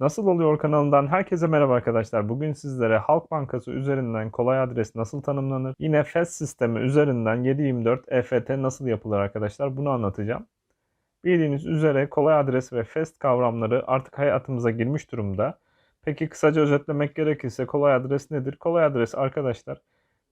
Nasıl oluyor kanalından herkese merhaba arkadaşlar. Bugün sizlere Halk Bankası üzerinden kolay adres nasıl tanımlanır? Yine FES sistemi üzerinden 724 EFT nasıl yapılır arkadaşlar? Bunu anlatacağım. Bildiğiniz üzere kolay adres ve FES kavramları artık hayatımıza girmiş durumda. Peki kısaca özetlemek gerekirse kolay adres nedir? Kolay adres arkadaşlar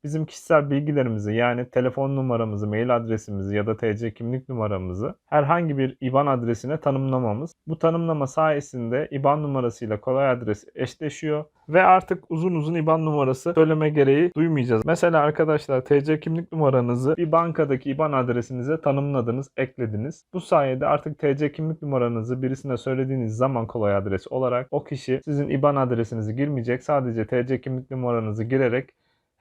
bizim kişisel bilgilerimizi yani telefon numaramızı, mail adresimizi ya da TC kimlik numaramızı herhangi bir IBAN adresine tanımlamamız. Bu tanımlama sayesinde IBAN numarasıyla kolay adres eşleşiyor ve artık uzun uzun IBAN numarası söyleme gereği duymayacağız. Mesela arkadaşlar TC kimlik numaranızı bir bankadaki IBAN adresinize tanımladınız, eklediniz. Bu sayede artık TC kimlik numaranızı birisine söylediğiniz zaman kolay adres olarak o kişi sizin IBAN adresinizi girmeyecek. Sadece TC kimlik numaranızı girerek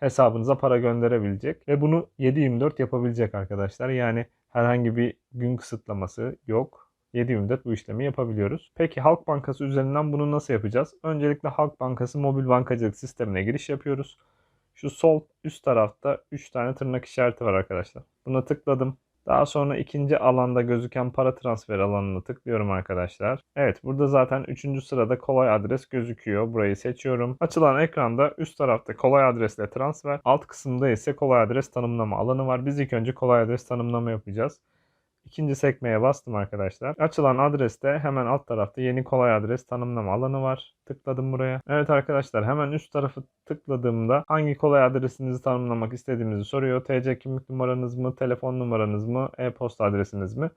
hesabınıza para gönderebilecek ve bunu 7/24 yapabilecek arkadaşlar. Yani herhangi bir gün kısıtlaması yok. 7/24 bu işlemi yapabiliyoruz. Peki Halk Bankası üzerinden bunu nasıl yapacağız? Öncelikle Halk Bankası mobil bankacılık sistemine giriş yapıyoruz. Şu sol üst tarafta 3 tane tırnak işareti var arkadaşlar. Buna tıkladım. Daha sonra ikinci alanda gözüken para transfer alanına tıklıyorum arkadaşlar. Evet burada zaten 3. sırada kolay adres gözüküyor. Burayı seçiyorum. Açılan ekranda üst tarafta kolay adresle transfer. Alt kısımda ise kolay adres tanımlama alanı var. Biz ilk önce kolay adres tanımlama yapacağız. İkinci sekmeye bastım arkadaşlar. Açılan adreste hemen alt tarafta yeni kolay adres tanımlama alanı var. Tıkladım buraya. Evet arkadaşlar hemen üst tarafı tıkladığımda hangi kolay adresinizi tanımlamak istediğimizi soruyor. TC kimlik numaranız mı, telefon numaranız mı, e-posta adresiniz mi?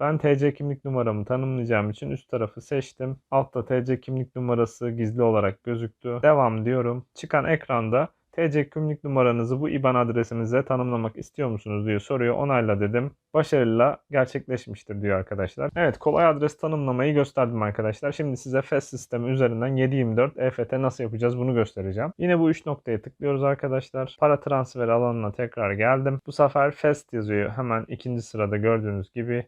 Ben TC kimlik numaramı tanımlayacağım için üst tarafı seçtim. Altta TC kimlik numarası gizli olarak gözüktü. Devam diyorum. Çıkan ekranda TC kimlik numaranızı bu IBAN adresinize tanımlamak istiyor musunuz diye soruyor. Onayla dedim. Başarıyla gerçekleşmiştir diyor arkadaşlar. Evet kolay adres tanımlamayı gösterdim arkadaşlar. Şimdi size FES sistemi üzerinden 724 EFT nasıl yapacağız bunu göstereceğim. Yine bu 3 noktaya tıklıyoruz arkadaşlar. Para transferi alanına tekrar geldim. Bu sefer FES yazıyor. Hemen ikinci sırada gördüğünüz gibi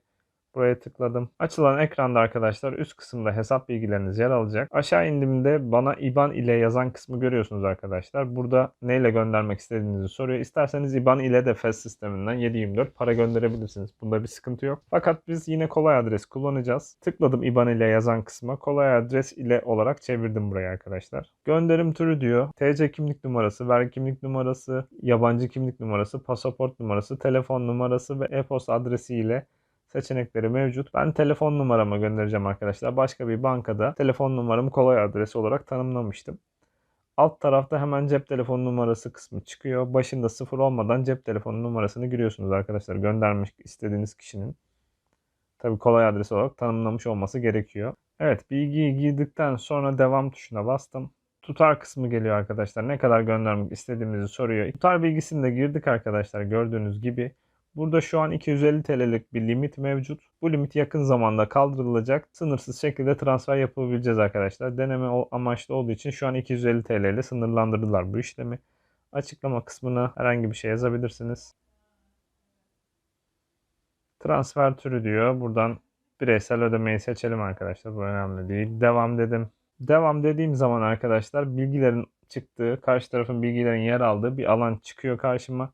Buraya tıkladım. Açılan ekranda arkadaşlar üst kısımda hesap bilgileriniz yer alacak. Aşağı indiğimde bana IBAN ile yazan kısmı görüyorsunuz arkadaşlar. Burada neyle göndermek istediğinizi soruyor. İsterseniz IBAN ile de FES sisteminden 724 para gönderebilirsiniz. Bunda bir sıkıntı yok. Fakat biz yine kolay adres kullanacağız. Tıkladım IBAN ile yazan kısma. Kolay adres ile olarak çevirdim buraya arkadaşlar. Gönderim türü diyor. TC kimlik numarası, vergi kimlik numarası, yabancı kimlik numarası, pasaport numarası, telefon numarası ve e-posta adresi ile seçenekleri mevcut. Ben telefon numaramı göndereceğim arkadaşlar. Başka bir bankada telefon numaramı kolay adresi olarak tanımlamıştım. Alt tarafta hemen cep telefonu numarası kısmı çıkıyor. Başında sıfır olmadan cep telefonu numarasını giriyorsunuz arkadaşlar. Göndermek istediğiniz kişinin. Tabi kolay adres olarak tanımlamış olması gerekiyor. Evet bilgiyi girdikten sonra devam tuşuna bastım. Tutar kısmı geliyor arkadaşlar. Ne kadar göndermek istediğimizi soruyor. Tutar bilgisini de girdik arkadaşlar gördüğünüz gibi. Burada şu an 250 TL'lik bir limit mevcut. Bu limit yakın zamanda kaldırılacak. Sınırsız şekilde transfer yapabileceğiz arkadaşlar. Deneme amaçlı olduğu için şu an 250 TL ile sınırlandırdılar bu işlemi. Açıklama kısmına herhangi bir şey yazabilirsiniz. Transfer türü diyor. Buradan bireysel ödemeyi seçelim arkadaşlar. Bu önemli değil. Devam dedim. Devam dediğim zaman arkadaşlar bilgilerin çıktığı, karşı tarafın bilgilerin yer aldığı bir alan çıkıyor karşıma.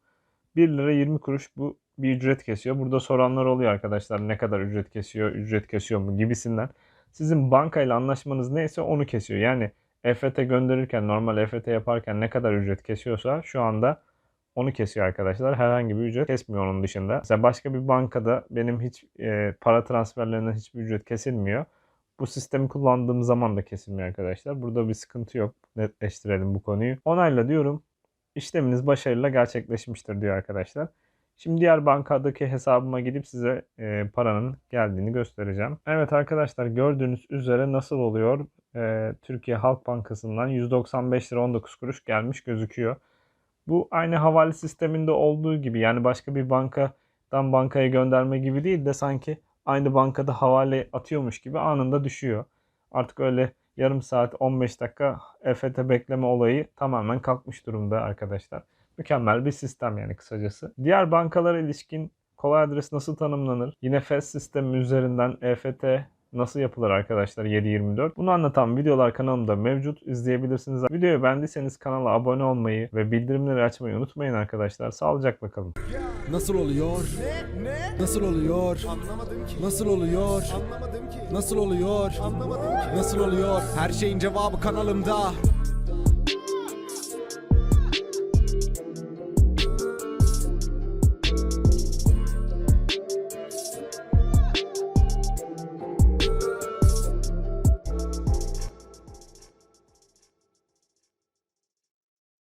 1 lira 20 kuruş bu bir ücret kesiyor. Burada soranlar oluyor arkadaşlar ne kadar ücret kesiyor, ücret kesiyor mu gibisinden. Sizin bankayla anlaşmanız neyse onu kesiyor. Yani EFT gönderirken normal EFT yaparken ne kadar ücret kesiyorsa şu anda onu kesiyor arkadaşlar. Herhangi bir ücret kesmiyor onun dışında. Mesela başka bir bankada benim hiç e, para transferlerinden hiçbir ücret kesilmiyor. Bu sistemi kullandığım zaman da kesilmiyor arkadaşlar. Burada bir sıkıntı yok. Netleştirelim bu konuyu. Onayla diyorum. İşleminiz başarıyla gerçekleşmiştir diyor arkadaşlar. Şimdi diğer bankadaki hesabıma gidip size e, paranın geldiğini göstereceğim. Evet arkadaşlar gördüğünüz üzere nasıl oluyor? E, Türkiye Halk Bankası'ndan 195 lira 19 kuruş gelmiş gözüküyor. Bu aynı havale sisteminde olduğu gibi yani başka bir bankadan bankaya gönderme gibi değil de sanki aynı bankada havale atıyormuş gibi anında düşüyor. Artık öyle yarım saat 15 dakika EFT bekleme olayı tamamen kalkmış durumda arkadaşlar. Mükemmel bir sistem yani kısacası. Diğer bankalara ilişkin kolay adres nasıl tanımlanır? Yine FES sistemi üzerinden EFT nasıl yapılır arkadaşlar 7.24? Bunu anlatan videolar kanalımda mevcut. izleyebilirsiniz. Videoyu beğendiyseniz kanala abone olmayı ve bildirimleri açmayı unutmayın arkadaşlar. Sağlıcakla kalın. Nasıl oluyor? Nasıl oluyor? Anlamadım ki. Nasıl oluyor? Anlamadım ki. Nasıl oluyor? Anlamadım ki. Nasıl oluyor? Her şeyin cevabı kanalımda.